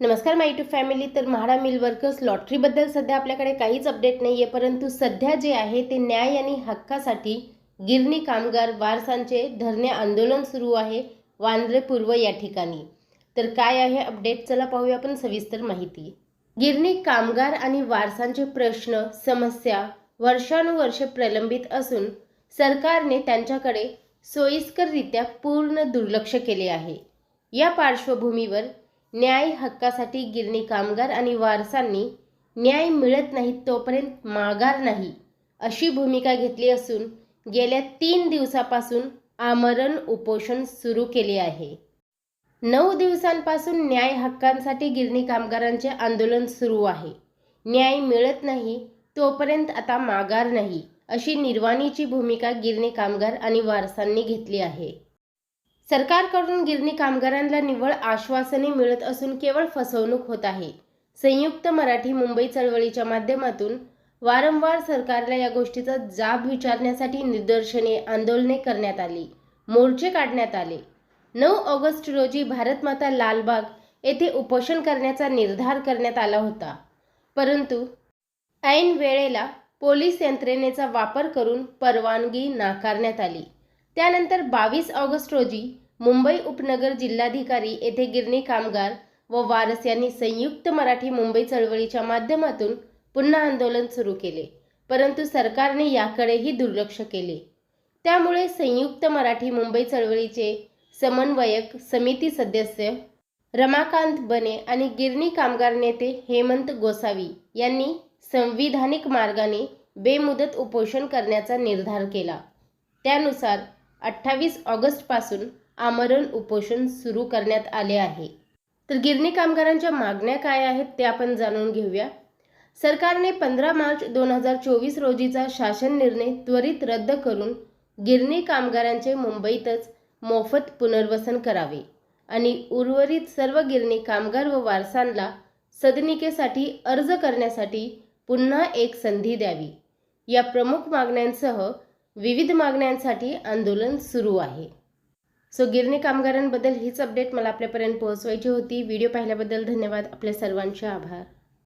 नमस्कार माय to family तर MHADA mill workers लॉटरीबद्दल सध्या आपल्याकडे काहीच अपडेट नाही आहे परंतु सध्या जे आहे ते न्याय आणि हक्कासाठी गिरणी कामगार वारसांचे धरणे आंदोलन सुरू आहे वांद्रे पूर्व या ठिकाणी. तर काय आहे अपडेट चला पाहूया आपण सविस्तर माहिती. गिरणी कामगार आणि वारसांचे प्रश्न समस्या वर्षानुवर्षे प्रलंबित असून सरकारने त्यांच्याकडे सोयीस्कररित्या पूर्ण दुर्लक्ष केले आहे. या पार्श्वभूमीवर न्याय हक्कासाठी गिरणी कामगार आणि वारसांनी न्याय मिळत नाही तोपर्यंत माघार नाही अशी भूमिका घेतली असून गेल्या तीन दिवसापासून आमरण उपोषण सुरू केले आहे. नऊ दिवसांपासून न्याय हक्कांसाठी गिरणी कामगारांचे आंदोलन सुरू आहे. न्याय मिळत नाही तोपर्यंत आता माघार नाही अशी निर्वाणीची भूमिका गिरणी कामगार आणि वारसांनी घेतली आहे. सरकारकडून गिरणी कामगारांना निव्वळ आश्वासने मिळत असून केवळ फसवणूक होत आहे. संयुक्त मराठी मुंबई चळवळीच्या माध्यमातून वारंवार सरकारला या गोष्टीचा जाब विचारण्यासाठी निदर्शने आंदोलने करण्यात आली. मोर्चे काढण्यात आले. नऊ ऑगस्ट रोजी भारतमाता लालबाग येथे उपोषण करण्याचा निर्धार करण्यात आला होता. परंतु ऐन वेळेला पोलीस यंत्रणेचा वापर करून परवानगी नाकारण्यात आली. त्यानंतर बावीस ऑगस्ट रोजी मुंबई उपनगर जिल्हाधिकारी येथे गिरणी कामगार व वारस यांनी संयुक्त मराठी मुंबई चळवळीच्या माध्यमातून पुन्हा आंदोलन सुरू केले. परंतु सरकारने याकडेही दुर्लक्ष केले. त्यामुळे संयुक्त मराठी मुंबई चळवळीचे समन्वयक समिती सदस्य रमाकांत बने आणि गिरणी कामगार नेते हेमंत गोसावी यांनी संविधानिक मार्गाने बेमुदत उपोषण करण्याचा निर्धार केला. त्यानुसार अठ्ठावीस ऑगस्टपासून आमरण उपोषण सुरू करण्यात आले आहे. तर गिरणी कामगारांच्या मागण्या काय आहेत ते आपण जाणून घेऊया. सरकारने पंधरा मार्च दोन हजार चोवीस रोजीचा शासन निर्णय त्वरित रद्द करून गिरणी कामगारांचे मुंबईतच मोफत पुनर्वसन करावे आणि उर्वरित सर्व गिरणी कामगार व वारसांना सदनिकेसाठी अर्ज करण्यासाठी पुन्हा एक संधी द्यावी. या प्रमुख मागण्यांसह विविध मागण्यांसाठी आंदोलन सुरू आहे. सो गिरणी कामगारांबद्दल हीच अपडेट मला आपल्यापर्यंत पोहोचवायची होती. व्हिडिओ पाहिल्याबद्दल धन्यवाद. आपल्या सर्वांचे आभार.